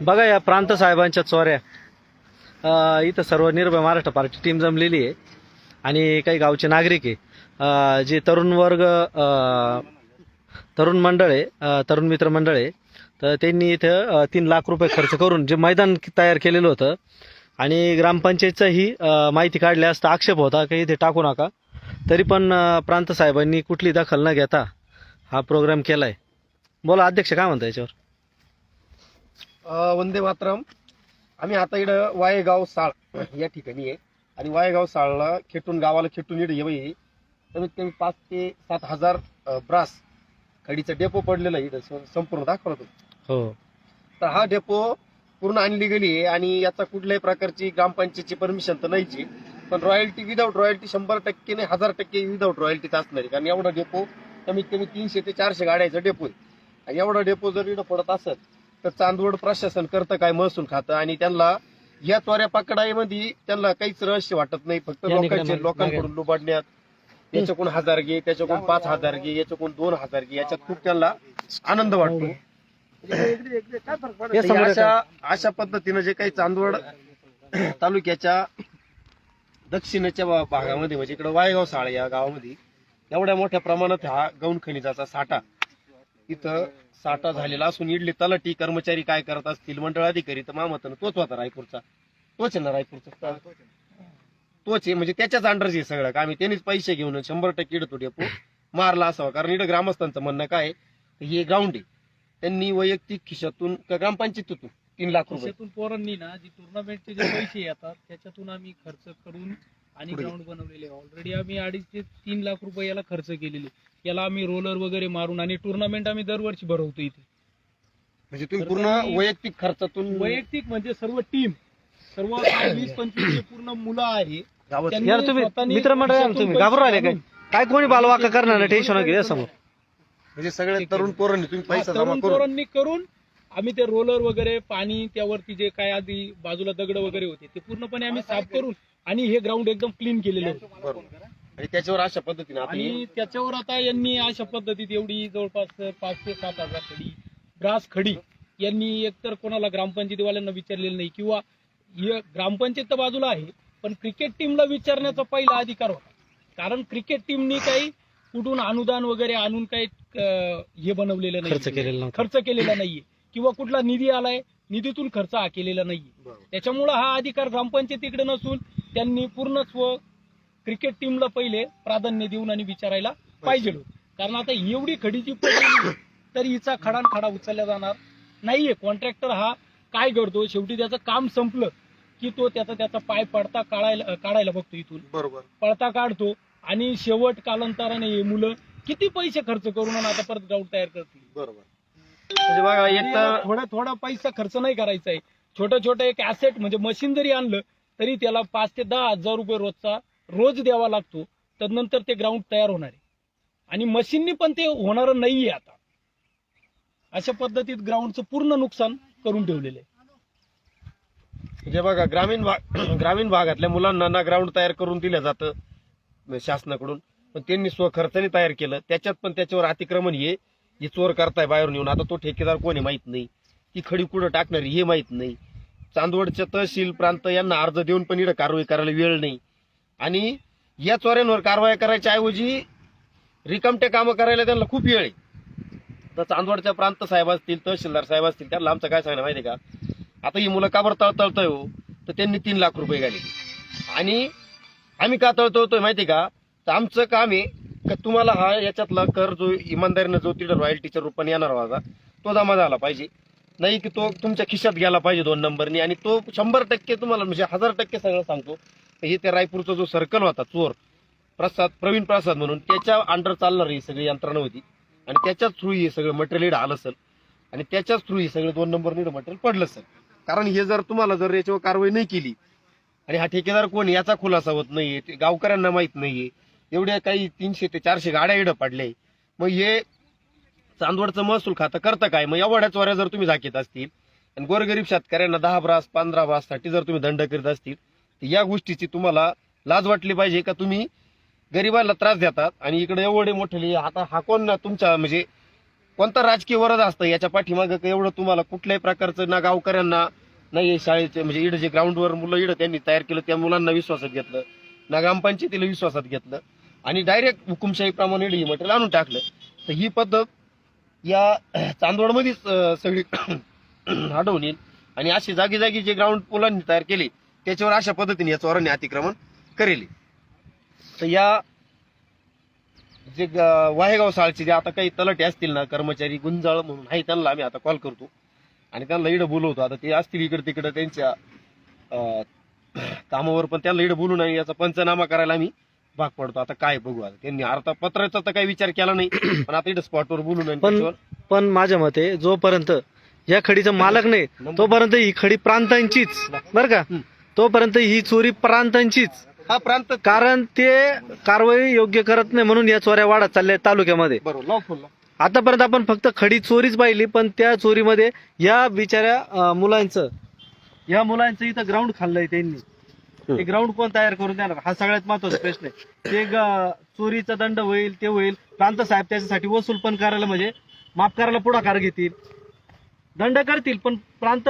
बघा या प्रांत साहेबांच्या चोऱ्या. इथं सर्व निर्भय महाराष्ट्र पार्टी टीम जमलेली आहे. आणि काही गावचे नागरिक आहे. जे तरुण वर्ग तरुण मंडळ आहे तरुण मित्र मंडळ आहे. तर त्यांनी इथं तीन लाख रुपये खर्च करून जे मैदान तयार केलेलं होतं. आणि ग्रामपंचायतचं ही माहिती काढल्या असता आक्षेप होता की इथे टाकू नका. तरी पण प्रांत साहेबांनी कुठली दखल न घेता हा प्रोग्राम केलाय. बोला अध्यक्ष काय म्हणता याच्यावर? अ, वंदे मातरम. आम्ही आता इकडं वायगाव साळ या ठिकाणी आहे. आणि वायगाव साळला खेटून गावाला खेटून इकडे येऊ कमीत कमी पाच ते सात हजार अ, ब्रास खडीचा डेपो पडलेला आहे. इथं स- संपूर्ण दाखवला तो हो. तर हा डेपो पूर्ण अनलिगली आहे आणि याचा कुठल्याही प्रकारची ग्रामपंचायतची परमिशन तर नाहीची पण रॉयल्टी विदाऊट रॉयल्टी शंभर टक्के नाही हजार टक्के विदाऊट रॉयल्टीच असणार आहे. कारण एवढा डेपो कमीत कमी तीनशे ते चारशे गाड्याचा डेपो आहे आणि एवढा डेपो जर इथं पडत असेल तर चांदवड प्रशासन करतं काय महसूल खातं? आणि त्यांना या त्वऱ्या पकडाईमध्ये त्यांना काहीच रहस्य वाटत नाही. फक्त लोकांचे लोकांकडून लुबाडण्यात. याच्याकडून हजार घे त्याच्याकडून पाच हजार घे याच्याकडून दोन हजार घे. याच्यात खूप त्यांना आनंद वाटतो. अशा अशा पद्धतीनं जे काही चांदवड तालुक्याच्या दक्षिणेच्या भागामध्ये म्हणजे इकडे वायगाव साळ या गावामध्ये एवढ्या मोठ्या प्रमाणात हा गौण खनिजाचा साठा. इथं साठा झालेला असून इडले तलाठी कर्मचारी काय करत असतील मंडळ अधिकारी तर मामतन तोच होता रायपूरचा. तोच आहे ना रायपूरचा तोच आहे. म्हणजे त्याच्याच अंडरच आहे सगळं. का आम्ही त्यांनीच पैसे घेऊन शंभर टक्के इडतो डेपो मारला असावा. कारण इकडे ग्रामस्थांचं म्हणणं काय हे ग्राउंड आहे. त्यांनी वैयक्तिक खिशातून का ग्रामपंचायतीतून तीन लाख रुपये. पोरांनी ना जी टुर्नामेंटचे जे पैसे येतात त्याच्यातून आम्ही खर्च करून आणि. ग्राउंड बनवलेले. ऑलरेडी आम्ही अडीच ते तीन लाख रुपये याला खर्च केलेले. याला आम्ही रोलर वगैरे मारून आणि टुर्नामेंट आम्ही दरवर्षी भरवतो इथे. म्हणजे तुम्ही पूर्ण वैयक्तिक खर्चातून वैयक्तिक म्हणजे सर्व टीम सर्व वीस पंचवीस पूर्ण मुलं आहे यार तुम्ही मित्रमंडळ तुम्ही. घाबरून राहिले काय? काय कोणी बालवाका करणार? नाही टेन्शन समोर. म्हणजे सगळे तरुण पोरांनी तुम्ही पैसा जमा तरुण करून पोरांनी करून आम्ही ते रोलर वगैरे पाणी त्यावरती जे काय आधी बाजूला दगड वगैरे होते ते पूर्णपणे आम्ही साफ करून आणि हे ग्राउंड एकदम क्लीन केलेलं होतं. बरोबर. आणि त्याच्यावर अशा पद्धतीने आता आणि त्याच्यावर आता यांनी अशा पद्धतीत एवढी जवळपास पाच ते सात हजार खडी ग्रास खडी यांनी एकतर कोणाला ग्रामपंचायतीवाल्यांना विचारलेलं नाही किंवा हे ग्रामपंचायत तर बाजूला आहे पण क्रिकेट टीमला विचारण्याचा पहिला अधिकार होता. कारण क्रिकेट टीमनी काही कुठून अनुदान वगैरे आणून काही अं, हे बनवलेलं नाही. खर्च केलेला नव्हता. खर्च केलेला नाहीये. किंवा कुठला निधी आलाय निधीतून खर्च हा केलेला बरोबर. त्याच्यामुळं हा अधिकार ग्रामपंचायतीकडे नसून त्यांनी पूर्ण स्व क्रिकेट टीमला पहिले प्राधान्य देऊन आणि विचारायला पाहिजे. कारण आता एवढी खडीची पडली तर हिचा खडान खडा उचलला जाणार नाहीये. कॉन्ट्रॅक्टर हा काय करतो शेवटी त्याचं काम संपलं की तो त्याचा त्याचा पाय पडता काढायला काढायला बघतो इथून. बरोबर. पळता काढतो आणि शेवट कालांतराने हे मुलं किती पैसे खर्च करून आता परत ग्राउंड तयार करतील? बरोबर. म्हणजे बघा एक तर थोडा थोडा पैसा खर्च नाही करायचा आहे. छोटं छोटं एक ऍसेट म्हणजे मशीन जरी आणलं तरी त्याला पाच ते दहा हजार रुपये रोजचा रोज द्यावा लागतो. तदनंतर ते ग्राउंड तयार होणार आहे. आणि मशीननी पण ते होणार नाहीये आता. अशा पद्धतीत ग्राउंडचं पूर्ण नुकसान करून ठेवलेलं आहे. म्हणजे बघा ग्रामीण भाग ग्रामीण भागातल्या मुलांना ना ग्राउंड तयार करून दिलं जातं शासनाकडून. पण त्यांनी स्वखर्चाने तयार केलं. त्याच्यात पण त्याच्यावर अतिक्रमण हे जी चोर करताय बाहेरून येऊन आता तो ठेकेदार कोणी माहीत नाही. ती खडी कुठं टाकणारी हे माहीत नाही. चांदवडच्या तहसील प्रांत यांना अर्ज देऊन पण इकडे कारवाई करायला वेळ नाही. आणि या चोऱ्यांवर कारवाई करायच्या ऐवजी रिकामटे कामं करायला त्यांना खूप वेळ आहे. तर चांदवडच्या प्रांत साहेब असतील तहसीलदार साहेब असतील त्यांना आमचं काय सांगणं माहिती आहे का? आता ही मुलं का बरं तळतळतोय हो? तर त्यांनी तीन लाख रुपये घाले आणि आम्ही का तळतळतोय माहिती आहे का? तर आमचं काम आहे का तुम्हाला हा याच्यातला कर जो इमानदारीनं जो तिथं रॉयल्टीच्या रूपाने येणार होता तो जमा झाला पाहिजे. नाही की तो तुमच्या खिशात गेला पाहिजे दोन नंबरनी आणि तो शंभर टक्के तुम्हाला म्हणजे हजार टक्के सगळं सांगतो. हे त्या रायपूरचा जो सर्कल होता चोर प्रसाद प्रवीण प्रसाद म्हणून त्याच्या अंडर चालणार ही सगळी यंत्रणा होती. आणि त्याच्याच थ्रू हे सगळं मटेरियल आलं असेल आणि त्याच्याच थ्रू हे सगळं दोन नंबर नीड मटेरियल पडलं सर कारण हे जर तुम्हाला जर याच्यावर कारवाई नाही केली आणि हा ठेकेदार कोण याचा खुलासा होत नाहीये गावकऱ्यांना माहीत नाहीये एवढ्या काही तीनशे ते चारशे गाड्या इडं पडल्या मग हे चांदवडचं महसूल खातं करतं काय? मग एवढ्या चोऱ्या जर तुम्ही झाकीत असतील आणि गोरगरीब शेतकऱ्यांना दहा ब्रास पंधरा ब्राससाठी जर तुम्ही दंड करीत असतील तर या गोष्टीची तुम्हाला लाज वाटली पाहिजे का? तुम्ही गरिबाला त्रास देतात आणि इकडे एवढे मोठे आता हा कोण ना तुमचा म्हणजे कोणता राजकीय वरद असतं याच्या पाठीमागं एवढं तुम्हाला कुठल्याही प्रकारचं ना गावकऱ्यांना नाही हे शाळेचे म्हणजे इडं जे ग्राउंडवर मुलं इडं त्यांनी तयार केलं त्या मुलांना विश्वासात घेतलं ना ग्रामपंचायतीला विश्वासात घेतलं. आणि डायरेक्ट हुकुमशाहीप्रमाणे इडं हे मटेरियल आणून टाकलं. तर ही पद्धत या चांदवडमध्येच सगळी आढळून येईल. आणि अशी जागी जागी जे ग्राउंड पोलांनी तयार केले त्याच्यावर अशा पद्धतीने या चोरांनी अतिक्रमण करेल. तर या जे वाहेगाव साळचे जे आता काही तलाटे असतील ना कर्मचारी गुंजाळ म्हणून आहे त्यांना आम्ही आता कॉल करतो. आणि त्यांना इडं बोलवतो. आता ते असतील इकडे तिकडे त्यांच्या कामावर पण त्यांना इडं बोलून आणि याचा पंचनामा करायला आम्ही भाग पडतो. आता काय बघू आता. त्यांनी अर्धा पत्राचा तर काही विचार केला नाही. पण आता इकडे स्पॉटवर बोलून आणि पण त्याच्यावर. पण माझ्या मते जोपर्यंत या खडीचा मालक नाही तोपर्यंत ही खडी प्रांतांचीच. बरं का. तोपर्यंत ही चोरी प्रांतांचीच. हा प्रांत कारण ते कारवाई योग्य करत नाही म्हणून या चोऱ्या वाढत चालल्या तालुक्यामध्ये. बरोबर लाव फोन लाव. आतापर्यंत आपण फक्त खडी चोरीच पाहिली पण त्या चोरीमध्ये या बिचाऱ्या अं, मुलांचं या मुलांचं इथं ग्राउंड खाल्लंय त्यांनी. ते ग्राउंड कोण तयार करून देणार? हा सगळ्यात महत्त्वाचा प्रश्न आहे. ते चोरीचा दंड होईल ते होईल. प्रांत साहेब त्याच्यासाठी वसूल पण करायला म्हणजे माफ करायला पुढाकार घेतील. दंड करतील पण प्रांत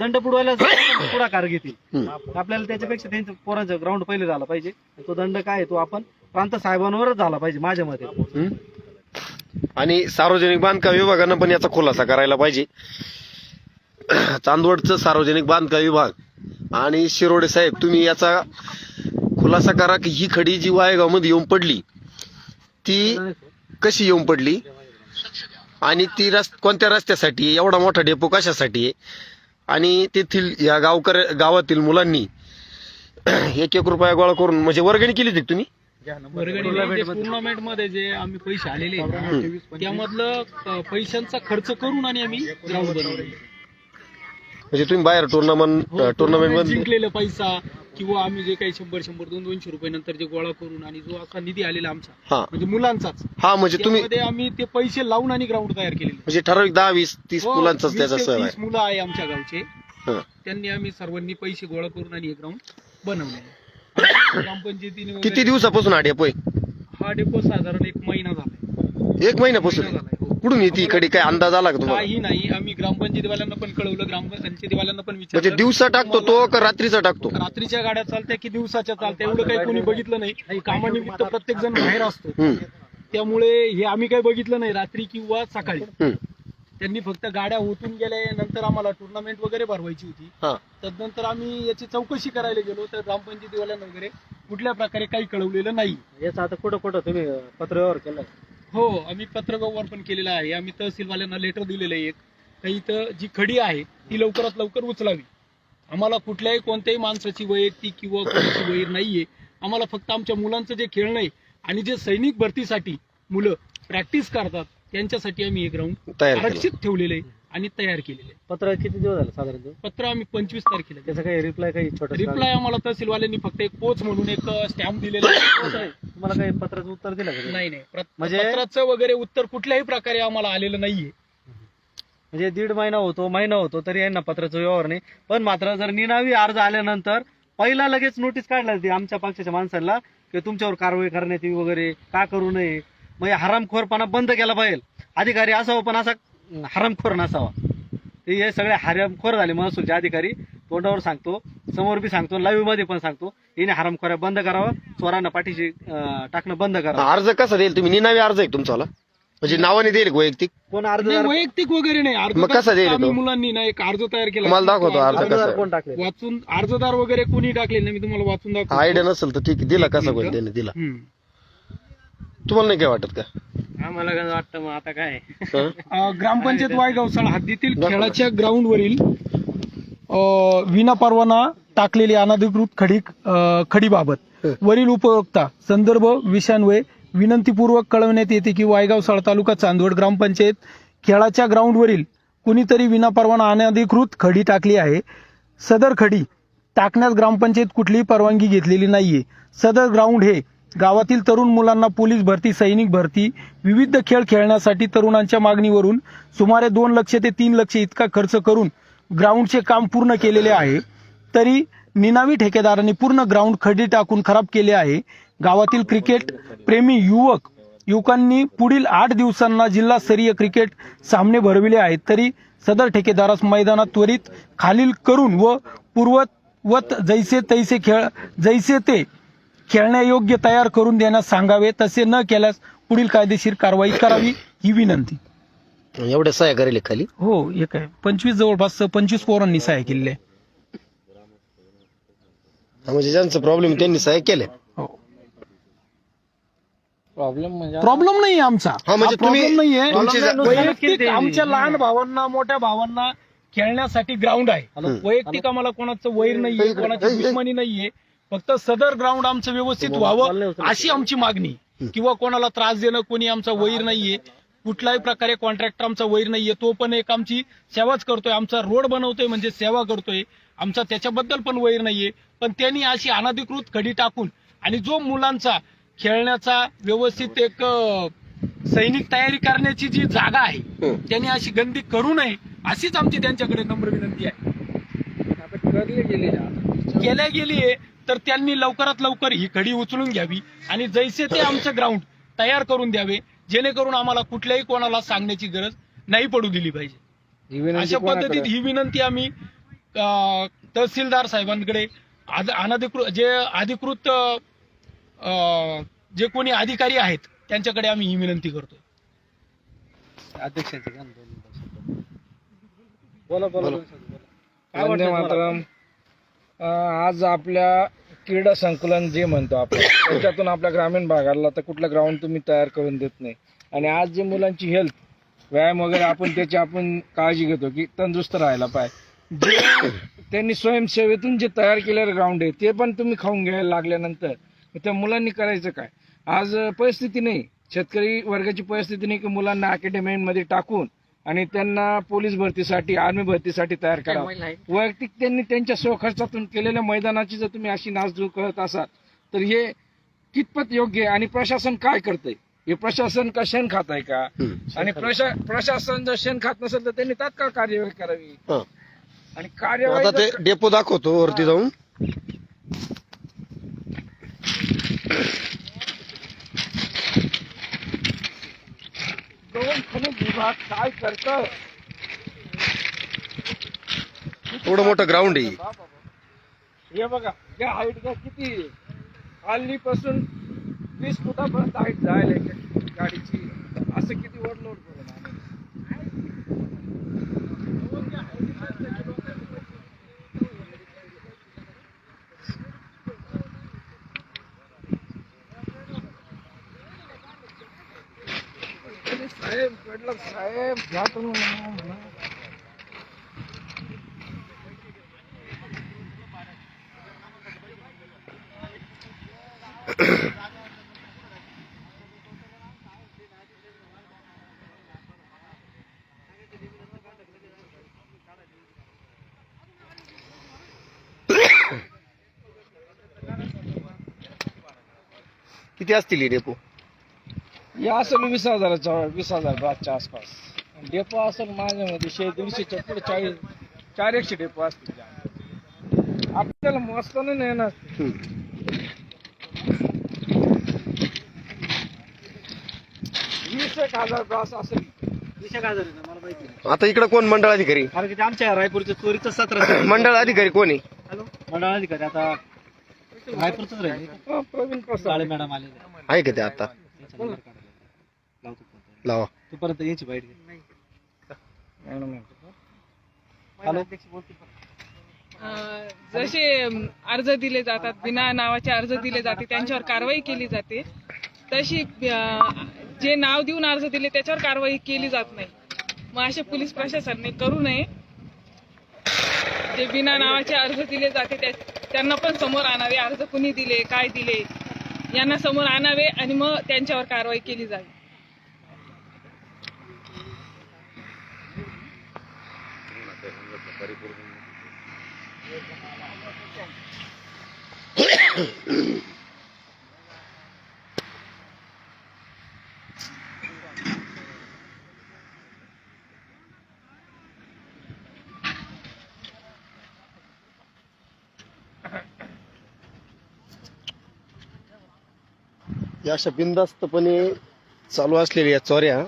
दंड बुडवायला पुढाकार घेतील. आपल्याला त्याच्यापेक्षा त्यांचं पोरांचं ग्राउंड पहिले झाला पाहिजे. तो दंड काय तो आपण प्रांत साहेबांवरच झाला पाहिजे माझ्या मते? आणि सार्वजनिक बांधकाम विभागानं पण याचा खुलासा करायला पाहिजे. चांदवडचं सार्वजनिक बांधकाम विभाग आणि शिरोडे साहेब तुम्ही याचा खुलासा करा की ही खडी जी वायगावमध्ये येऊन पडली ती कशी येऊन पडली? आणि ती रस कोणत्या रस्त्यासाठी? एवढा मोठा डेपो कशासाठी आहे? आणि तेथील या गावकर गावातील मुलांनी एक एक रुपया गोळा करून म्हणजे वर्गणी केली होती तुम्ही? टुर्नामेंटमध्ये जे आम्ही पैसे आलेले त्यामधलं पैशांचा खर्च करून आणि आम्ही ग्राउंड बनवले. म्हणजे तुम्ही बाहेर टुर्नामेंट हो, टुर्नामेंटमध्ये जिंकलेला पैसा किंवा आम्ही जे काही शंभर शंभर दोन दोनशे रुपये नंतर जे गोळा करून आणि जो असा निधी आलेला आमचा हा. म्हणजे मुलांचाच. हा म्हणजे तुम्ही त्यामध्ये आम्ही ते पैसे लावून आणि ग्राउंड तयार केलेले. म्हणजे ठराविक दहा वीस तीस हो, मुलांचाच वीस त्याचा ते तीस मुलं आहे आमच्या गावचे. हा. त्यांनी आम्ही सर्वांनी पैसे गोळा करून आणि हे ग्राउंड बनवले ग्रामपंचायतीने किती वगैरे- दिवसापासून हा डेपो हा डेपो साधारण एक महिना झालाय एक महिन्यापासून? महिना झालाय. कुठून येते इकडे? काय अंदाज आला का तुम्हाला? काही नाही. आम्ही ग्रामपंचायतीवाल्यांना पण कळवलं. ग्रामपंचायतीवाल्यांना पण म्हणजे विचारलं दिवसा टाकतो तो का रात्रीचा टाकतो? रात्रीच्या गाड्या चालत्या की दिवसाच्या चालत्या? एवढं काही कोणी बघितलं नाही. कामानिमित्त प्रत्येक जण बाहेर असतो. हम्म, त्यामुळे हे आम्ही काही बघितलं नाही. रात्री किंवा सकाळी. हम्म. त्यांनी फक्त गाड्या ओतून गेल्या. नंतर आम्हाला टुर्नामेंट वगैरे भरवायची होती. हा. तदनंतर आम्ही याची चौकशी करायला गेलो. तर ग्रामपंचायतीवाल्यांना वगैरे कुठल्या प्रकारे काही कळवलेलं नाही. याचं आता कुठं कुठं तुम्ही पत्रव्यवहार केलाय हो आम्ही पत्रव्यवहार पण केलेला आहे. आम्ही तहसीलवाल्यांना लेटर दिलेलं आहे एक. काही इथं जी खडी आहे ती लवकरात लवकर उचलावी. आम्हाला कुठल्याही कोणत्याही माणसाची वैयक्तिक किंवा कोणाची वैर नाहीये. आम्हाला फक्त आमच्या मुलांचं जे खेळणं आहे आणि जे सैनिक भरतीसाठी मुलं प्रॅक्टिस करतात त्यांच्यासाठी आम्ही हे ग्राउंड आरक्षित ठेवलेलं आहे. आणि तयार केलेलं. पत्र किती दिवस झाले साधारण पत्र आम्ही पंचवीस तारखेला दिलं. त्याचा काही रिप्लाय काही छोटा रिप्लाय आम्हाला तहसीलवाल्यांनी फक्त एक पोच म्हणून एक स्टॅम्प दिलेला आहे. तुम्हाला काही पत्राचं उत्तर दिलं का? नाही नाही. प्रत- म्हणजे- पत्राचं वगैरे उत्तर कुठल्याही प्रकारे आम्हाला आलेलं नाहीये. म्हणजे दीड महिना होतो महिना होतो तरी यांना पत्राचा व्यवहार नाही. पण मात्र जर निनावी अर्ज आल्यानंतर पहिला लगेच नोटीस काढला ती आमच्या पक्षाच्या माणसाला की तुमच्यावर कारवाई करण्यात येईल वगैरे का करू नये. मग हे हरामखोरपणा बंद केला पाहिजे. अधिकारी असावा पण असा हरामखोर नसावा. ते हे सगळे हरामखोर झाले महसूलचे अधिकारी. तोंडावर सांगतो समोर बी सांगतो लाईव्हमध्ये पण सांगतो याने हरामखोऱ्या बंद करावा चोरांना पाठीशी अं, टाकणं बंद करावं. अर्ज कसा देईल तुम्ही? निनावी अर्ज आहे तुमचा म्हणजे नावाने देईल का वैयक्तिक? कोण नाही, अर्जदार वैयक्तिक वगैरे नाही. अर्ज मग कसा देईल आम्ही तो? मुलांनी ना एक अर्ज तयार केला. तुम्हाला दाखवतो अर्ज तो कसा. अर्जदार कोण टाकले वाचून अर्जदार वगैरे कोणी टाकले नाही मी तुम्हाला वाचून दाखवतो. आयडिया नसेल तर ठीक आहे दिला कसा मिनिटं. त्याने दिला. हम्म. तुम्हाला नाही काय वाटत का? आम्हाला काय वाटतं मग आता काय? हं? अं, ग्रामपंचायत वायगावसाळ हद्दीतील खेळाच्या ग्राउंड वरील विना परवाना टाकलेली अनधिकृत खडी अं, खडीबाबत. वरील उपयोक्ता संदर्भ विषयान्वये विनंतीपूर्वक कळवण्यात येते की वायगाव साळ तालुका चांदवड ग्रामपंचायत खेळाच्या ग्राउंडवरील कुणीतरी विनापरवाना अनधिकृत खडी टाकली आहे. सदर खडी टाकण्यास ग्रामपंचायत कुठलीही परवानगी घेतलेली नाहीये. सदर ग्राउंड हे गावातील तरुण मुलांना पोलीस भरती सैनिक भरती विविध खेळ खेळण्यासाठी तरुणांच्या मागणीवरून सुमारे दोन लक्ष ते तीन लक्ष इतका खर्च करून ग्राउंडचे काम पूर्ण केलेले आहे. तरी निनावी ठेकेदारांनी पूर्ण ग्राउंड खडी टाकून खराब केले आहे. गावातील क्रिकेट प्रेमी युवक युवकांनी पुढील आठ दिवसांना जिल्हास्तरीय क्रिकेट सामने भरविले आहेत. तरी सदर ठेकेदारास मैदानात त्वरित खालील करून व पूर्ववत जैसे तैसे खेळ जैसे ते खेळण्यायोग्य तयार करून देण्यास सांगावे तसे न केल्यास पुढील कायदेशीर कारवाई करावी ही विनंती. एवढ्या सह्या करेल खाली? हो एक आहे. पंचवीस जवळपास पंचवीस पोरांनी सहाय्य केलेले आहे. म्हणजे ज्यांचं प्रॉब्लेम त्यांनी सह्या केल्या. हो. प्रॉब्लेम म्हणजे प्रॉब्लेम नाही आमचा. हा, म्हणजे प्रॉब्लेम तुम्ही- नाहीये तुमची जा- वैयक्तिक आमच्या लहान भावांना मोठ्या भावांना खेळण्यासाठी ग्राउंड आहे. वैयक्तिक आम्हाला कोणाचं वैर नाहीये कोणाची दुश्मनी नाहीये. फक्त सदर ग्राउंड आमचं व्यवस्थित व्हावं अशी आमची मागणी. किंवा कोणाला त्रास देणं कोणी आमचा वैर नाहीये. कुठल्याही प्रकारे कॉन्ट्रॅक्टर आमचा वैर नाहीये. तो पण एक आमची सेवाच करतोय. आमचा रोड बनवतोय म्हणजे सेवा करतोय. आमचा त्याच्याबद्दल पण वैर नाहीये. पण त्यांनी अशी अनधिकृत खडी टाकून आणि जो मुलांचा खेळण्याचा व्यवस्थित एक सैनिक तयारी करण्याची जी जागा आहे त्यांनी अशी गंदी करू नये अशीच आमची त्यांच्याकडे नम्र विनंती आहे. केल्या गेली आहे. तर त्यांनी लवकरात लवकर ही खडी उचलून घ्यावी आणि जैसे ते आमचं ग्राउंड तयार करून द्यावे जेणेकरून आम्हाला कुठल्याही कोणाला सांगण्याची गरज नाही पडू दिली पाहिजे. अशा पद्धतीत ही विनंती आम्ही तहसीलदार साहेबांकडे अनधिकृत जे अधिकृत जे कोणी अधिकारी आहेत त्यांच्याकडे आम्ही ही विनंती करतो वंदे मातरम. अं, आज आपल्या क्रीडा संकुलन जे म्हणतो आपण त्याच्यातून आपल्या ग्रामीण भागाला तर कुठलं ग्राउंड तुम्ही तयार करून देत नाही. आणि आज जे मुलांची हेल्थ व्यायाम वगैरे आपण त्याची आपण काळजी घेतो की तंदुरुस्त राहायला पाहिजे. जे त्यांनी स्वयंसेवेतून जे तयार केलेलं ग्राउंड आहे ते पण तुम्ही खाऊन घ्यायला लागल्यानंतर त्या मुलांनी करायचं काय? आज परिस्थिती नाही. शेतकरी वर्गाची परिस्थिती नाही की मुलांना अकॅडमीमध्ये टाकून आणि त्यांना पोलीस भरतीसाठी आर्मी भरतीसाठी तयार करावं वैयक्तिक त्यांनी त्यांच्या स्वखर्चातून केलेल्या मैदानाची जर तुम्ही अशी नासधूक करत असाल तर हे कितपत योग्य आहे आणि प्रशासन काय करतंय? हे प्रशासन का शेण खात आहे का आणि प्रशा- प्रशासन जर शेण खात नसेल तर त्यांनी तात्काळ कार्यवाही करावी. आणि कार्यवाही आता ते डेपो दाखवतो वरती जाऊन. दोन खनिज विभाग काय करतं एवढं मोठं ग्राउंड आहे. हे बघा या हाईट का किती? पासून वीस फुटापर्यंत हाईट जायला आहे गाडीची. असं किती ओव्हरलोड करून आम्ही. अरे तर साहेब घ्या तुम्ही म्हणा, किती असतील ही डेपो? या असेल वीस हजाराच्या वीस हजार बादच्या आसपास. डेपो असेल माझ्यामध्ये शे दीडशेच्या पुढे चाळीस चार एकशे डेपो असतील. आपल्याला मोजताना नाही ना वीस एक हजार असेल. आता इकडे कोण मंडळ अधिकारी आमच्या रायपूरच्या चोरीचं सत्र मंडळ अधिकारी कोण आहे? मंडळाधिकारी आता रायपूरच राहील. हो, प्रवीण काळे प्रसाद मॅडम आलेले. आहे का ते आता? लावा. तोपर्यंत यायची बाईट हॅलो. अं, जसे अर्ज दिले जातात बिना नावाचे अर्ज दिले जाते त्यांच्यावर कारवाई केली जाते. तशी अं, जे नाव देऊन अर्ज दिले त्याच्यावर कारवाई केली जात नाही. मग असे पोलीस प्रशासनाने करू नये. जे बिना नावाचे अर्ज दिले जाते त्या- त्यांना पण समोर आणावे. अर्ज कुणी दिले काय दिले यांना समोर आणावे आणि मग त्यांच्यावर कारवाई केली जावी. या अशा बिंदास्तपणे चालू असलेल्या या चोऱ्या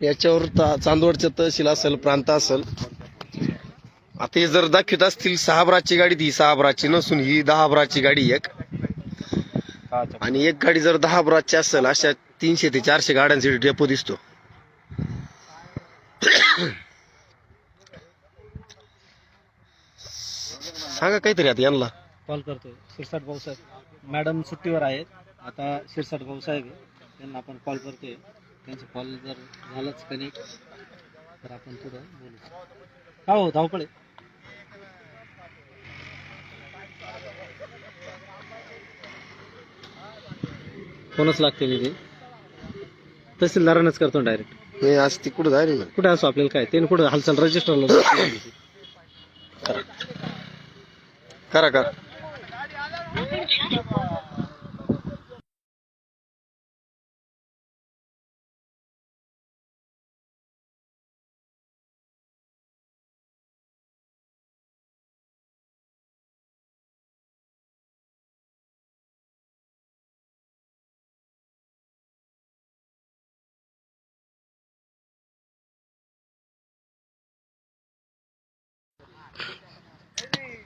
याच्यावर ता- चांदवडच्या तहसील असेल प्रांत असेल आता हे जर दाखवित असतील सहा ब्राची गाडी ती सहा ब्राची नसून ही दहा ब्राची गाडी एक. आणि एक गाडी जर दहा ब्राची असेल अशा तीनशे ते चारशे गाड्यांसाठी डेपो दिसतो. सांगा काहीतरी आता यांना. कॉल करतोय. शिरसाट भाऊसाहेब मॅडम सुट्टीवर आहेत. आता शिरसाट भाऊसाहेब त्यांना आपण कॉल करतोय. त्यांचा कॉल जर झालाच कनेक्ट तर आपण पुढं बोलू. हा हो धावपळे फोनच लागते मी ते तहसीलदारांनाच करतो डायरेक्ट मी आज ती कुठं जाईल ना कुठे असो आपल्याला काय ते कुठं हालचाल रजिस्टरला करा करा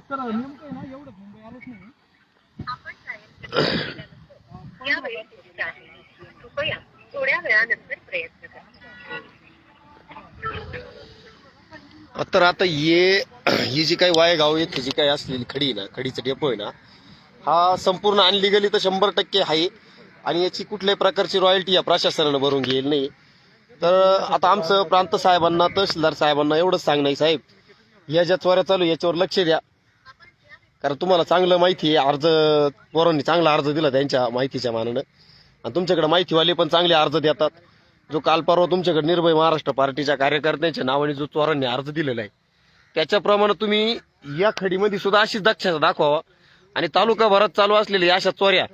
सर नेमकं आहे ना एवढं मुंबई आलोच नाही. यावेळी तुमचा आहे. कृपया थोड्या वेळानंतर प्रयत्न करा. तर आता ये ही जी काही वायगाव येथे जी काही असलेली खडी ना खडीचं डेपो आहे ना हा संपूर्ण अनलिगली तर शंभर टक्के आहे. आणि याची कुठल्याही प्रकारची रॉयल्टी या प्रशासनानं भरून घेईल नाही. तर आता आमचं प्रांत साहेबांना तहसीलदार साहेबांना एवढंच सांगणं आहे साहेब. या ज्या चोऱ्या चालू याच्यावर लक्ष द्या. कारण तुम्हाला चांगलं माहिती आहे अर्ज पोरांनी चांगला अर्ज दिला त्यांच्या माहितीच्या मानानं. आणि तुमच्याकडे माहितीवाले पण चांगले अर्ज देतात. जो काल परवा तुमच्याकडे निर्भय महाराष्ट्र पार्टीच्या कार्यकर्त्यांच्या नावाने जो चोरांनी अर्ज दिलेला आहे त्याच्याप्रमाणे तुम्ही या खडीमध्ये सुद्धा अशीच दक्षता दाखवावा. आणि तालुकाभरात चालू असलेल्या अशा चोऱ्या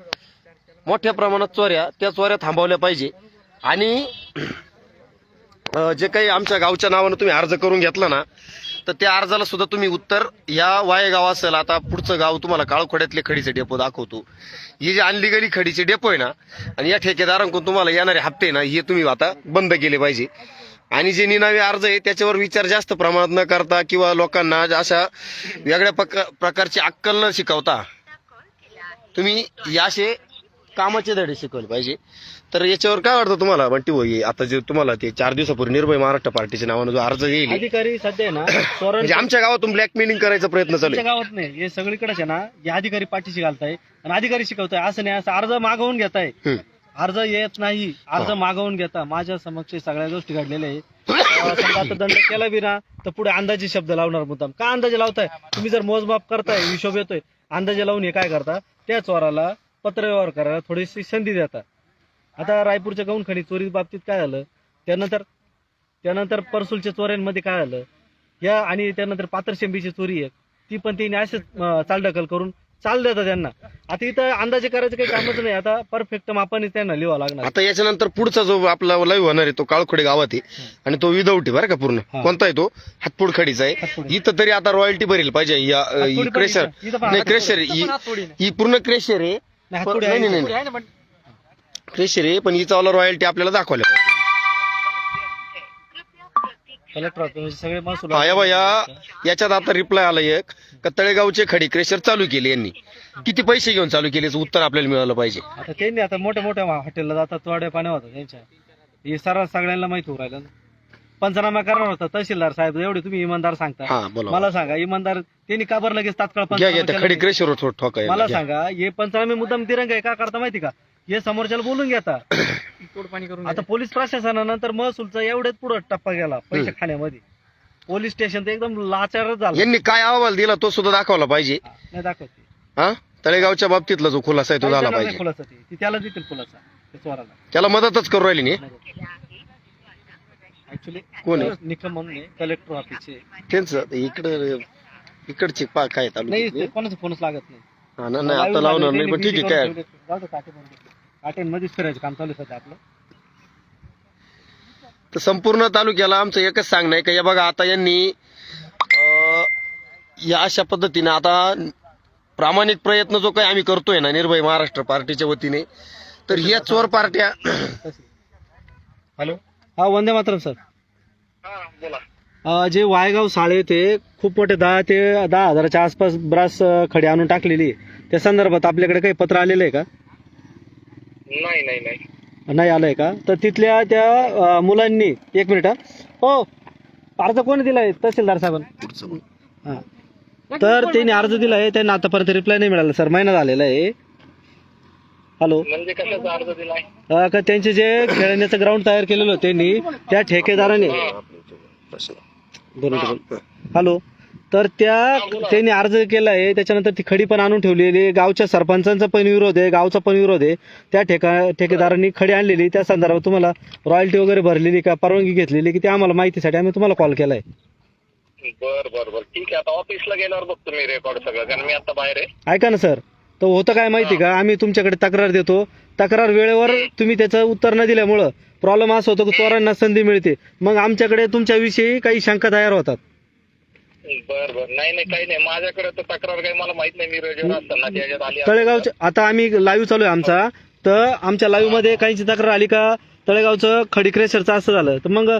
मोठ्या प्रमाणात चोऱ्या त्या चोऱ्या थांबवल्या पाहिजे. आणि जे काही आमच्या गावच्या नावानं तुम्ही अर्ज करून घेतला ना तर त्या अर्जाला सुद्धा तुम्ही उत्तर या वाये गाव असेल आता पुढचं गाव तुम्हाला काळखोड्यातले खडीचे डेपो दाखवतो. ही जी अनलिगली खडीचे डेपो आहे ना आणि या ठेकेदारांकडून तुम्हाला येणारे हप्ते ना हे तुम्ही आता बंद केले पाहिजे. आणि जे निनावी अर्ज आहे त्याच्यावर विचार जास्त प्रमाणात न करता किंवा लोकांना अशा वेगळ्या प्रकारची अक्कल न शिकवता तुम्ही याशे कामाचे धडे शिकवले पाहिजे. तर याच्यावर काय वाटतं तुम्हाला? बंटी भाई आता जे तुम्हाला ते चार दिवसापूर्वी निर्भय महाराष्ट्र पार्टीच्या नावानं जो अर्ज येईल. अधिकारी सध्या आहे ना म्हणजे आमच्या गावातून ब्लॅकमेलिंग करायचा प्रयत्न चालू आमच्या आहे गावात नाही. हे सगळीकडेच आहे ना हे अधिकारी पाठीशी घालताय आणि अधिकारी शिकवताय. असं नाही असं अर्ज मागवून घेताय. हम्म. अर्ज येत नाही अर्ज मागवून घेता. माझ्या समक्ष सगळ्या गोष्टी घडलेल्या आहे अं, समजा आता दंड केला बी ना तर पुढे अंदाजे शब्द लावणार मुद्दाम. का अंदाजे लावताय? तुम्ही जर मोजमाप करताय हिशोब येतोय. अंदाजे लावून हे काय करता? त्या चोराला पत्रव्यवहार करायला थोडीशी संधी देता. आता रायपूरच्या गौण खडी चोरी बाबतीत काय झालं? त्यानंतर त्यानंतर परसूलच्या चोऱ्यांमध्ये काय झालं? या आणि त्यानंतर पात्रशेंबीची चोरी आहे. ती पण तिने असेच चालढकल करून चाल देतात त्यांना. आता इथं अंदाजे करायचं काही कामच नाही. आता परफेक्ट मापाने त्यांना लिहावं लागणार आता याच्यानंतर पुढचा जो आपला लाईव्ह होणार आहे तो काळखोडे गावात आहे. आणि तो विदाऊट आहे बरं का पूर्ण. कोणता आहे तो? हातपूड खडीचा आहे. इथं तरी आता रॉयल्टी भरेल पाहिजे. या क्रेशर नाही. क्रेशर ही पूर्ण क्रेशर आहे. नाही, नाही, आहे ना, पण क्रेशर आहे पण हिचा वाला रॉयल्टी आपल्याला दाखवल्या पाहिजे. कलेक्टर ऑफिस म्हणजे सगळे महसूल हा या याच्यात आता रिप्लाय आला एक. का तळेगावचे खडी क्रेशर चालू केले यांनी. किती पैसे घेऊन चालू केले याचं उत्तर आपल्याला मिळालं पाहिजे. आता त्यांनी आता मोठ्या मोठ्या हॉटेलला जातात तोड्या पाण्या होतात त्यांच्या. हे सर्व सगळ्यांना माहिती होऊ राहिलं. ना. पंचनामा करणार होता तहसीलदार साहेब एवढे तुम्ही इमानदार सांगता. हा बोला मला सांगा इमानदार त्यांनी का बरं लगेच तात्काळ घ्या घ्या पंचनामा त्या केला? खडी नाही? ठोका मला सांगा हे पंचनामे मुद्दाम दिरंग आहे का करता माहिती का? हे समोरच्याला बोलून घेता. पाणी करून आता पोलीस प्रशासनानंतर महसूलचा एवढेच पुढे टप्पा गेला पैसे खाण्यामध्ये. पोलीस स्टेशन तर एकदम लाचारच झालं. यांनी काय अहवाल दिला तो सुद्धा दाखवला पाहिजे. नाही दाखवते हा? तळेगावच्या बाबतीतला जो खुलासा आहे तो झाला पाहिजे. खुलासा ते. ती त्याला देतील खुलासा त्याला मदतच करू राहिली नाही? ऍक्च्युली कोण आहे? निकम म्हणून कलेक्टर ऑफिसचे त्यांचं इकडं इकडचे पा काय नाही कोणाचा फोनच लागत नाही. हा ना नाही आता लावणार नाही पण ठीक आहे काय? काटेमध्येच फिरायचं काम चालू आहे सध्या आपलं. तर संपूर्ण तालुक्याला आमचं एकच सांगणं आहे का या बघा आता यांनी अं, या अशा पद्धतीने आता प्रामाणिक प्रयत्न जो काही आम्ही करतोय ना निर्भय महाराष्ट्र पार्टीच्या वतीने तर ह्या चोर पार्ट्या हॅलो. हा वंदे मातरम सर. हा अं, जे वायगाव साळे ते खूप मोठे दहा ते दहा हजाराच्या आसपास ब्रास अं, खडी आणून टाकलेली आहे. त्या संदर्भात आपल्याकडे काही पत्र आलेलं आहे का? नाही नाही नाही. नाही आलंय का? तर तिथल्या त्या अं, मुलांनी एक मिनिट हा. हो अर्ज कोणी दिलाय तहसीलदार साहेबांना? हा. तर त्यांनी अर्ज दिलाय त्यांना आतापर्यंत रिप्लाय नाही मिळाला. सर महिना झालेला आहे. हॅलो. म्हणजे कशाचा अर्ज दिलाय? अं, का त्यांचे जे खेळण्याचं ग्राउंड तयार केलेलं होतं त्यांनी त्या ठेकेदाराने. दोन मिनिटं बोल. हॅलो. तर त्या त्यांनी अर्ज केला आहे त्याच्यानंतर ती खडी पण आणून ठेवलेली आहे. गावच्या सरपंचांचा पण विरोध आहे गावचा पण विरोध आहे. त्या ठेका ठेकेदारांनी खडी आणलेली. त्या संदर्भात तुम्हाला रॉयल्टी वगैरे भरलेली का परवानगी घेतलेली की ते आम्हाला माहितीसाठी आम्ही तुम्हाला कॉल केलाय. बर बर बर. ठीक आहे. आता ऑफिसला गेल्यावर बघतो मी रेकॉर्ड सगळं कारण मी आता बाहेर आहे. ऐका ना सर. तर होतं काय माहिती का? आम्ही तुमच्याकडे तक्रार देतो. तक्रार वेळेवर तुम्ही त्याचं उत्तर न दिल्यामुळं प्रॉब्लेम असं होतो की चोरांना संधी मिळते. मग आमच्याकडे तुमच्याविषयी काही शंका तयार होतात. बर बर. नाही नाही काही नाही. माझ्याकडे तर तक्रार काही मला माहीत नाही. मी रेडिओ असताना त्याच्यात आली तळेगावचे आता आम्ही लाईव्ह चालू आहे आमचा. तर आमच्या लाईव्हमध्ये काहीची तक्रार आली का? तळेगावचं खडी क्रेशरचं असं झालं. तर मग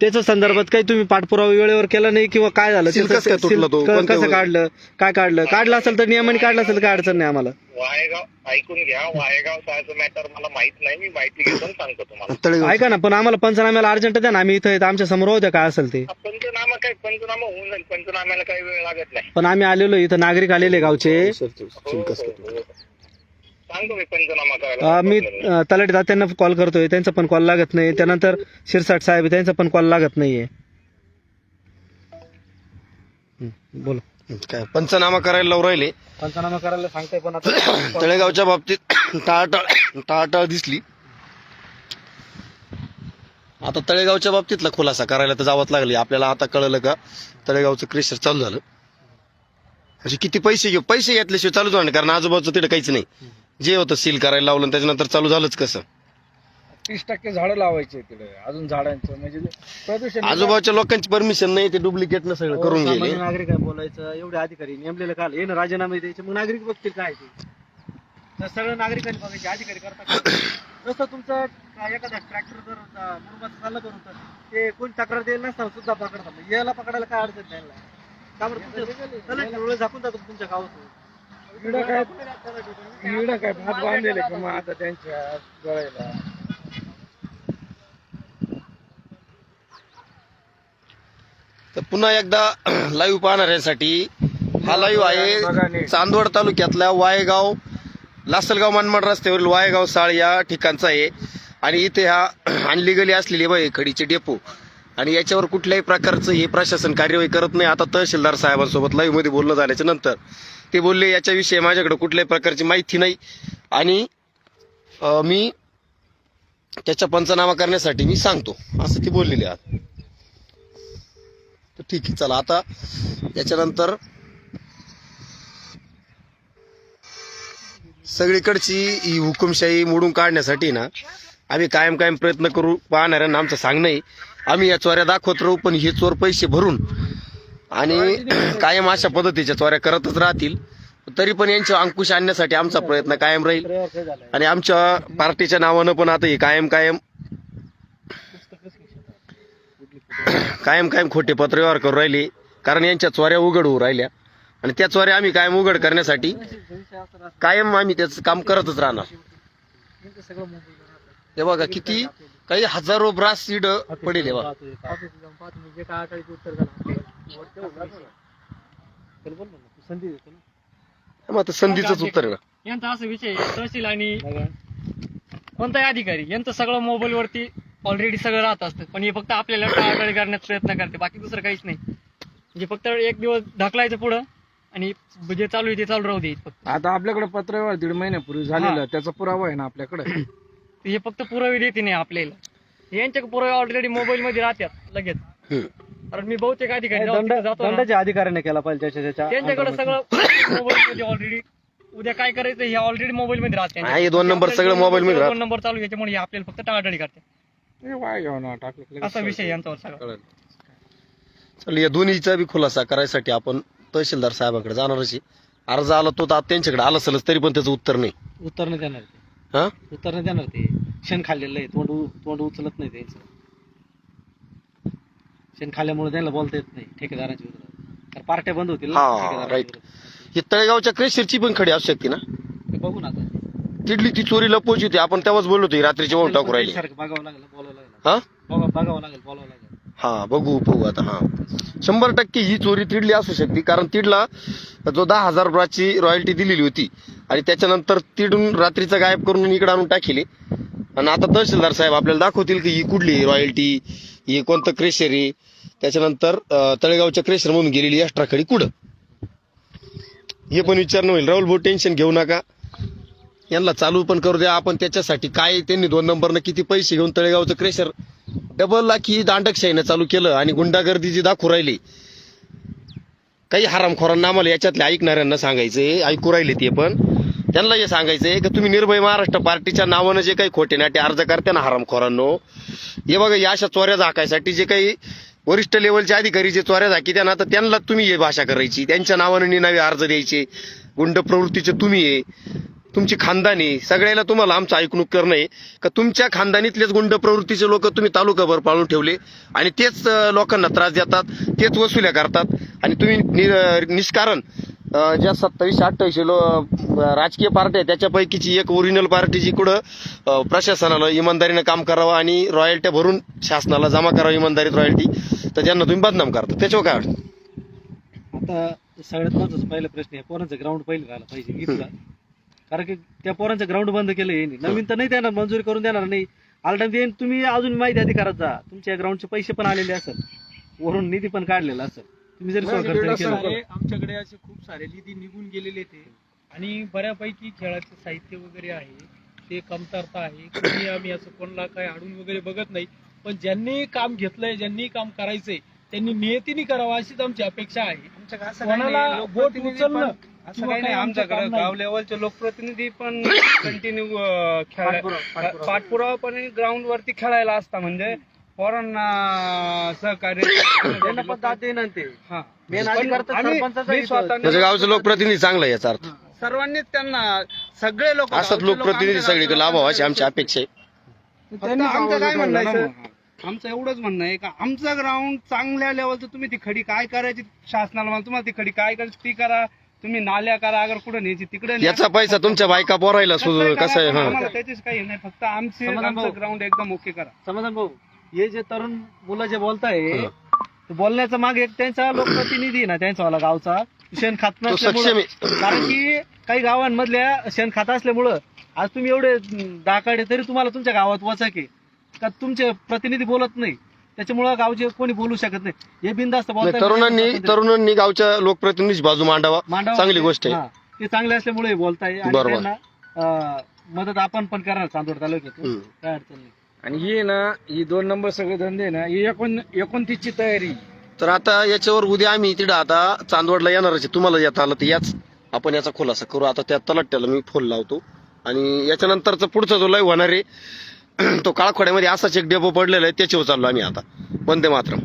त्याच्या संदर्भात काही तुम्ही पाठपुरावा वेळेवर केला नाही किंवा काय झालं? त्याचं कसं काय तुटलं तो? सील क- कोणत्या कसं वेळी? काढलं? काय काढलं? काढलं असेल तर नियमाने काढलं असेल तर काय अडचण नाही आम्हाला. वाहेगाव ऐकून घ्या. वाहेगाव साहेबचं मॅटर मला माहीत नाही. मी माहिती घेतो आणि सांगतो तुम्हाला. तळेगाव ऐका ना पण आम्हाला पंचनाम्याला अर्जंट द्या ना. आम्ही इथं आहेत, आमच्यासमोर होत्या काय असेल ते. पंचनामा काय? पंचनामा होऊन जाईल. पंचनाम्याला काही वेळ लागत नाही. पण आम्ही आलेलो इथं. नागरिक आलेले गावचे. हो, हो, हो. सांगतो मी पंचनामा करायला. अं, मी अं, तलाठी दात्यांना कॉल करतोय. त्यांचा पण कॉल लागत नाही. त्यानंतर शिरसाट साहेब त्यांचा पण कॉल लागत नाहीये. हं, बोला. काय पंचनामा करायला लावून राहिले. पंचनामा करायला सांगताय पण आता तळेगावच्या बाबतीत टाळटाळ टाळटाळ दिसली. आता तळेगावच्या बाबतीतला खुलासा करायला तर जावंच लागली. आपल्याला आता कळलं का तळेगावचं क्रेशर चालू झालं. म्हणजे किती पैसे घेऊ पैसे घेतल्याशिवाय चालूच होणार कारण आजूबाजूचं तिथे काहीच नाही. जे होतं सील करायला लावलं आणि त्याच्यानंतर चालू झालंच कसं? तीस टक्के झाडं लावायचे तिकडे अजून झाडांचं म्हणजे प्रदूषण आजूबाजूच्या लोकांची परमिशन नाही ते डुप्लिकेट न सगळं करून गेले. नागरिक आहे बोलायचं एवढे अधिकारी नेमलेलं काल हे ना राजीनामे द्यायचे मग नागरिक बघतील काय ते. तर सगळं नागरिकांनी बघायचे अधिकारी करतात. जसं तुमचं काय एखादा ट्रॅक्टर जर मुरुमाचं चाललं करून तर ते कोणी तक्रार द्यायला नसताना सुद्धा पकडतात. याला पकडायला काय अडचण नाही ना. का बरं झाकून जातो तुमच्या गावात बांधलेले का मग आता त्यांच्या गळायला? तर पुन्हा एकदा लाईव्ह पाहणाऱ्यांसाठी हा लाईव्ह आहे. चांदवड तालुक्यातल्या वायगाव लासलगाव मनमाड रस्त्यावरील वायगाव साळ या ठिकाणचा आहे. आणि इथे हा अनलिगली असलेली बाई खडीचे डेपो. आणि याच्यावर कुठल्याही प्रकारचं हे प्रशासन कार्यवाही करत नाही. आता तहसीलदार साहेबांसोबत लाईव्हमध्ये बोलणं झाल्याच्यानंतर. ते बोलले याच्याविषयी माझ्याकडे कुठल्याही प्रकारची माहिती नाही. आणि मी त्याचा पंचनामा करण्यासाठी मी सांगतो. असं ती बोललेली आहात तर ठीक आहे चला. आता याच्यानंतर सगळीकडची ही हुकुमशाही मोडून काढण्यासाठी ना आम्ही कायम कायम प्रयत्न करू पाहणाऱ्यांना आमचं सांगणं आहे. आम्ही या चोऱ्या दाखवत राहू पण हे चोर पैसे भरून आणि कायम अशा पद्धतीच्या चोऱ्या करतच राहतील. तरी पण यांच्या अंकुश आणण्यासाठी आमचा प्रयत्न कायम राहील. आणि आमच्या पार्टीच्या नावानं पण आता हे कायम कायम. कायम कायम खोटे पत्रव्यवहार करू राहिले. कारण यांच्या चोऱ्या उघड होऊ राहिल्या. आणि त्या चोऱ्या आम्ही कायम उघड करण्यासाठी कायम आम्ही त्याचं काम करतच राहणार. हे बघा किती काही हजारो ब्रास सीड पडेल हे बघा. मग आता संधीच उत्तर आहे ना यांचा असा विषय आहे, तहसील आणि कोणताही अधिकारी यांचं सगळं मोबाईल वरती ऑलरेडी सगळं राहत असतं. पण हे फक्त आपल्याला टाळाटाळी करण्याचा प्रयत्न करते. बाकी दुसरं काहीच नाही. म्हणजे फक्त एक दिवस ढकलायचं पुढं आणि जे चालू आहे ते चालू राहू दे फक्त. आता आपल्याकडे पत्रव्यवहार दीड महिन्यापूर्वी झालेला. त्याचा पुरावा आहे ना आपल्याकडे? हे फक्त पुरावे देते नाही आपल्याला. यांच्या पुरावे ऑलरेडी मोबाईल मध्ये राहतात लगेच. हम्म. कारण मी बहुतेक अधिकारी जेव्हा दंड तिथे जातो ना, दंडाच्या अधिकाऱ्याने केला पाहिजे त्याच्या त्याच्या त्यांच्याकडे सगळं मोबाईल मध्ये ऑलरेडी उद्या काय करायचं हे ऑलरेडी मोबाईल मध्ये राहते. हा, हे दोन नंबर सगळं mobile मध्ये राहतं. दोन नंबर चालू याच्यामुळे हे आपल्याला फक्त टाळाटाळी करते. वाय घ्यावं ना टाकलं असा विषय आहे यांच्यावर सगळा. चल या दोन्हीचा बी खुलासा करायसाठी आपण तहसीलदार साहेबांकडे जाणारच आहे. अर्ज आला तो तर आता त्यांच्याकडे आला असेलच तरी पण त्याचं उत्तर नाही. उत्तर नाही देणार ते. हा? उत्तर नाही देणार ते. शेण खाल्लेलं आहे तोंड उ- तोंड उचलत नाही त्यांचं शेण खाल्ल्यामुळे त्यांना बोलता येत नाही ठेकेदारांच्या विरोधात. तर पार्ट्या बंद होतील ना हा, ठेकेदारांच्या right. विरोधात. ही तळेगावच्या क्रेशरची पण खडी असू शकते ना? ते बघू ना आता. तिडली ती चोरी लपवायची होती आपण तेव्हाच बोललो होतो ही रात्रीची वळून टाकू राहिली. सारखं बघावं लागेल बोलावं लागेल. हा? बघा- बघावं लागेल बोलावं लागेल. हा बघू बघू आता हा. शंभर टक्के ही चोरी तिडली असू शकते कारण तिडला जो दहा हजार रुपयाची रॉयल्टी दिलेली होती आणि त्याच्यानंतर तिडून रात्रीचा गायब करून इकडे आणून टाकेली. आणि आता तहसीलदार साहेब आपल्याला दाखवतील की ही कुठली रॉयल्टी ही कोणतं क्रेशर आहे. त्याच्यानंतर तळेगाव तळेगावच्या क्रेशर गेलेली एक्स्ट्रा खडी कुठं? हे पण विचारणं होईल. राहुल भाऊ टेन्शन घेऊ नका. यांना चालू पण करू द्या. आपण त्याच्यासाठी काय त्यांनी दोन नंबरनं किती पैसे घेऊन तळेगावचं क्रेशर डबल लाखी दांडकशाहीनं चालू केलं आणि गुंडागर्दी जी दाखवू राहिली काही हरामखोरांना आम्हाला याच्यातल्या ऐकणाऱ्यांना सांगायचंय ऐकू राहिले ते पण. त्यांना हे सांगायचंय की तुम्ही निर्भय महाराष्ट्र पार्टीच्या नावानं जे काही खोटे नाटे अर्ज करते ना हरामखोरांनो हे बघा या अशा चोऱ्या झाकायसाठी जे काही वरिष्ठ लेवलचे अधिकारी जे चोऱ्या झाकी त्यांना तर त्यांना तुम्ही हे भाषा करायची. त्यांच्या नावानं निनावे अर्ज द्यायचे. गुंड प्रवृत्तीचे तुम्ही आहे तुमची खानदानी सगळ्याला तुम्हाला आमचं ऐकणूक करणं आहे. का तुमच्या खानदानीतलेच गुंड प्रवृत्तीचे लोक तुम्ही तालुकाभर पाळून ठेवले आणि तेच लोकांना त्रास देतात तेच वसुल्या करतात. आणि तुम्ही नि- निष्कारण ज्या सत्तावीसशे अठ्ठावीसशे लो राजकीय पार्ट्या आहे त्याच्यापैकीची एक ओरिजिनल पार्टी जी कुठं प्रशासनाला इमानदारीनं काम करावं आणि रॉयल्ट्या भरून शासनाला जमा करावं इमानदारीत रॉयल्टी तर त्यांना तुम्ही बदनाम करता त्याच्यावर काय अडचण? आता सगळ्यात महत्त्वाचा पहिला प्रश्न आहे पोरांचं ग्राउंड पहिलं झालं पाहिजे इथला. कारण की त्या पोरांचं ग्राउंड बंद केलं यांनी. नवीन तर नाही देणार मंजुरी करून देणार नाही. आलटम देईन तुम्ही अजून माहिती अधिकारात जा. तुमच्या ग्राउंडचे पैसे पण आलेले असेल. वरून निधी पण काढलेला असेल. तुम्ही जरी नाही, सहकार्य दीड केलं. सारे आमच्याकडे असे खूप सारे निधी निघून गेलेले ते आणि बऱ्यापैकी खेळाचे साहित्य वगैरे आहे. ते कमतरता आहे. कोणी आम्ही असं कोणाला काय अडून वगैरे बघत नाही. पण ज्यांनी काम घेतलंय ज्यांनी काम करायचंय त्यांनी नियतीने करावं अशीच आमची अपेक्षा आहे. कोणाला बोट उचलणं असं काही नाही आमच्याकडे गाव लेवलचे लोकप्रतिनिधी पण कंटिन्यू खेळायला पाठपुरावा पण ग्राउंड वरती खेळायला असता म्हणजे पोरांना सहकार्य त्यांना पण दाद देईन ते. हा. मेन पण अधिकार तर आम्ही- सरपंचाचा मी इथं. स्वतःने- म्हणजे गावचं लोकप्रतिनिधी चांगला आहे याचा अर्थ. सर्वांनीच त्यांना सगळे लोक असंच लोकप्रतिनिधी सगळीकडे लाभावा अशी आमची अपेक्षा आहे. फक्त आमचं काय म्हणणं आहे सर? आमचं एवढंच म्हणणं आहे का आमचं ग्राउंड चांगल्या लेवलचं तुम्ही ती खडी काय करायची शासनाला म्हणा तुम्हाला ती खडी काय करायची ती करा तुम्ही नाल्या करा अगर कुठं न्यायची तिकडे न्या. याचा पैसा तुमच्या बायका सुद्धा करा, कसं आहे? हा. आम्हाला त्याचीच काही नाही फक्त आमचे समाधान भाऊ. आमचं ग्राउंड एकदम ओके करा. समाधान भाऊ हे जे तरुण मुलं जे बोलताय ते बोलण्याचा माग एक त्यांचा लोकप्रतिनिधी आहे ना त्यांचा वाला गावचा शेण खात तो नसल्यामुळं. सक्षम आहे. कारण की काही गावांमधल्या शेण खात असल्यामुळं आज तुम्ही एवढे दाकाडे तरी तुम्हाला तुमच्या गावात वचक आहे. का तुमचे प्रतिनिधी बोलत नाही? त्याच्यामुळं गावचे कोणी बोलू शकत नाही. हे बिनधास्त नाही, बोलताय. तरुणांनी तरुणांनी गावच्या लोकप्रतिनिधी बाजू मांडावा. मांडावं चांगली गोष्ट आहे. हा. ते चांगले असल्यामुळे बोलताय. आणि बरोबर. त्यांना अं, मदत आपण पण करणार चांदोड तालुक्यातून. हम्म. काय अडचण नाही. आणि ही ना ही दोन नंबर सगळे धंदे ना ही एकोण एकोणतीसची तयारी. तर आता याच्यावर उद्या आम्ही तिथं आता चांदवडला येणारच आहे. तुम्हाला येता आलं तर याच आपण याचा खुलासा करू. आता त्या तलाट्याला मी फोन लावतो. आणि याच्यानंतरचा पुढचा जो लाईव्ह होणार आहे तो काळखोड्यामध्ये असाच एक डेपो पडलेला आहे त्याच्यावर चाललो आम्ही आता. वंदे मातरम.